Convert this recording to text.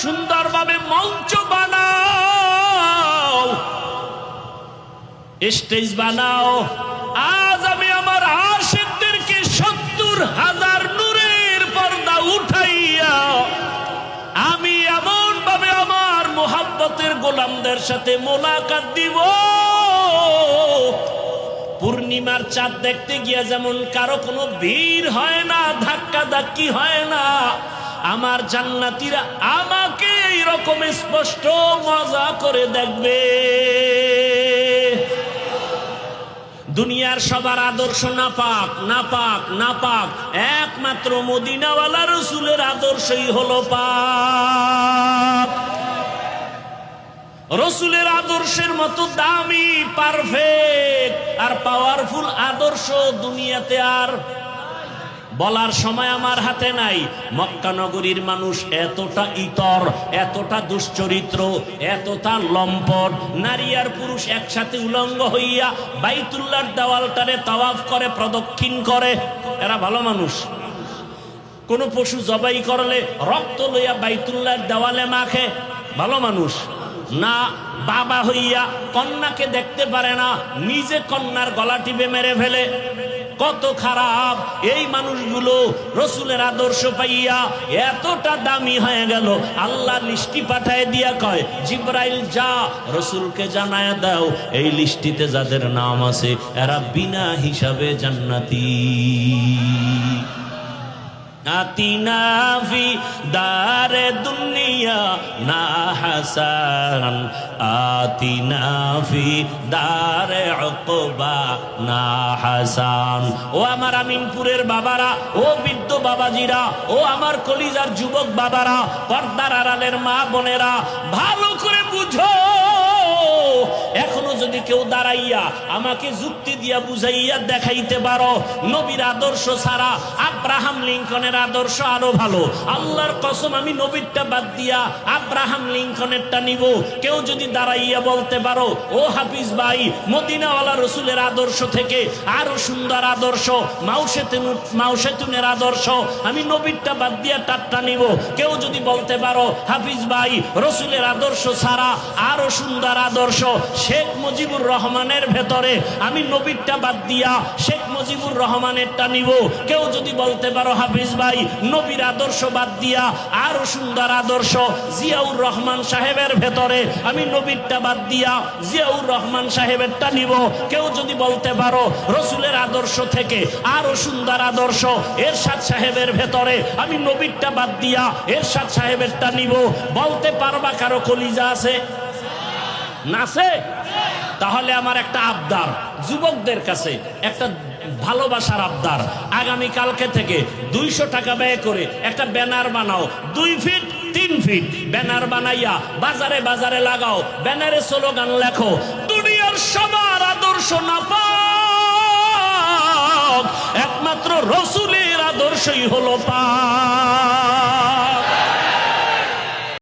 সুন্দরভাবে মঞ্চ বানাও। স্টেজ বানাও। আজ আমি আমার আশেকদেরকে সত্তর হাজার নূরের পর্দা উঠাইয়া আমি এমন ভাবে আমার মোহাব্বতের গোলামদের সাথে মোলাকাত দিব। পূর্ণিমার চাঁদ দেখতে গিয়া যেমন কারও কোনো ভিড় হয় না ধাক্কা ধাক্কি হয় না আমার জান্নাতিরা আমাকে এইরকম স্পষ্ট মজা করে দেখবে। দুনিয়ার সবার আদর্শ না পাক না পাক না পাক একমাত্র মদিনাওয়ালা রসুলের আদর্শই হলো পাক। রসুলের আদর্শের মতো দামি, পারফেক্ট আর পাওয়ারফুল আদর্শ দুনিয়াতে আর বলার সময় আমার হাতে নাই। মক্কা নগরীর মানুষ এতটা ইতর, এতটা দুশ্চরিত্র, এতটা লম্পট। নারী আর পুরুষ একসাথে উলঙ্গ হইয়া বাইতুল্লার দেওয়ালটারে তাওয়াফ করে, প্রদক্ষিণ করে। এরা ভালো মানুষ। কোন পশু জবাই করলে রক্ত লইয়া বাইতুল্লার দেওয়ালে মাখে, ভালো মানুষ। না, বাবা হইয়া কন্যাকে দেখতে পারে না, নিজে কন্যার গলা টিপে মেরে ফেলে। কত খারাপ। এই মানুষগুলো রসুলের আদর্শ পাইয়া এতটা দামি হয়ে গেল। আল্লাহ লিস্টি পাঠায় দিয়া কয়, জিব্রাইল, যা, রসুলকে জানায় দাও। এই লিস্টিতে যাদের নাম আছে, এরা বিনা হিসাবে জান্নাতি। আতিনা ফি দারে দুনিয়া হাসান আতিনা ফি দারে অকবা না হাসান। ও আমার আমিনপুরের বাবারা, ও বৃদ্ধ বাবাজিরা, ও আমার কলিজার যুবক বাবারা, পর্দার আড়ালের মা বোনেরা, ভালো করে বুঝো। কেউ দাঁড়াইয়া আমাকে যুক্তি দিয়া বুঝাইয়া দেখাইতে পারো, নবীর আদর্শ ছাড়া আব্রাহাম লিঙ্কনের আদর্শ আরও ভালো। আল্লাহর কসম, আমি নবীরটা বাদ দিয়া আব্রাহাম লিঙ্কনেরটা নিব। কেউ যদি দাঁড়াইয়া বলতে পারো, ও হাফিজ ভাই, মদিনাওয়ালা রসুলের আদর্শ থেকে আরও সুন্দর আদর্শ মাউসেতুন মাউসেতুনের আদর্শ, আমি নবীরটা বাদ দিয়া টাট্টা নিব। কেউ যদি বলতে পারো, হাফিজ ভাই, রসুলের আদর্শ ছাড়া আরও সুন্দর আদর্শ, শেখ মুজিবুর রহমানের ভেতরে আমি নবীরটা বাদ দিয়া শেখ মুজিবুর রহমানেরটা নিব। কেউ যদি বলতে পারো, হাফিজ ভাই, নবীর আদর্শ বাদ দিয়া আরও সুন্দর আদর্শ জিয়াউর রহমান সাহেবের ভেতরে আমি নবীরটা বাদ দিয়া জিয়াউর রহমান সাহেবেরটা নিব। কেউ যদি বলতে পারো, রসুলের আদর্শ থেকে আরও সুন্দর আদর্শ এরশাদ সাহেবের ভেতরে আমি নবীরটা বাদ দিয়া এরশাদ সাহেবেরটা নিব। বলতে পারবা কারও কলিজা আছে? নাচে? তাহলে আমার একটা আবদার যুবকদের কাছে, একটা ভালোবাসার আবদার। আগামী কালকে থেকে দুইশো টাকা ব্যয় করে একটা ব্যানার বানাও। দুই ফিট, তিন ফিট। ব্যানার বানাইয়া বাজারে বাজারে লাগাও। ব্যানারে স্লোগান লেখো, দুনিয়ার সবার আদর্শ না পাক একমাত্র রসুলের আদর্শই হলো পাক।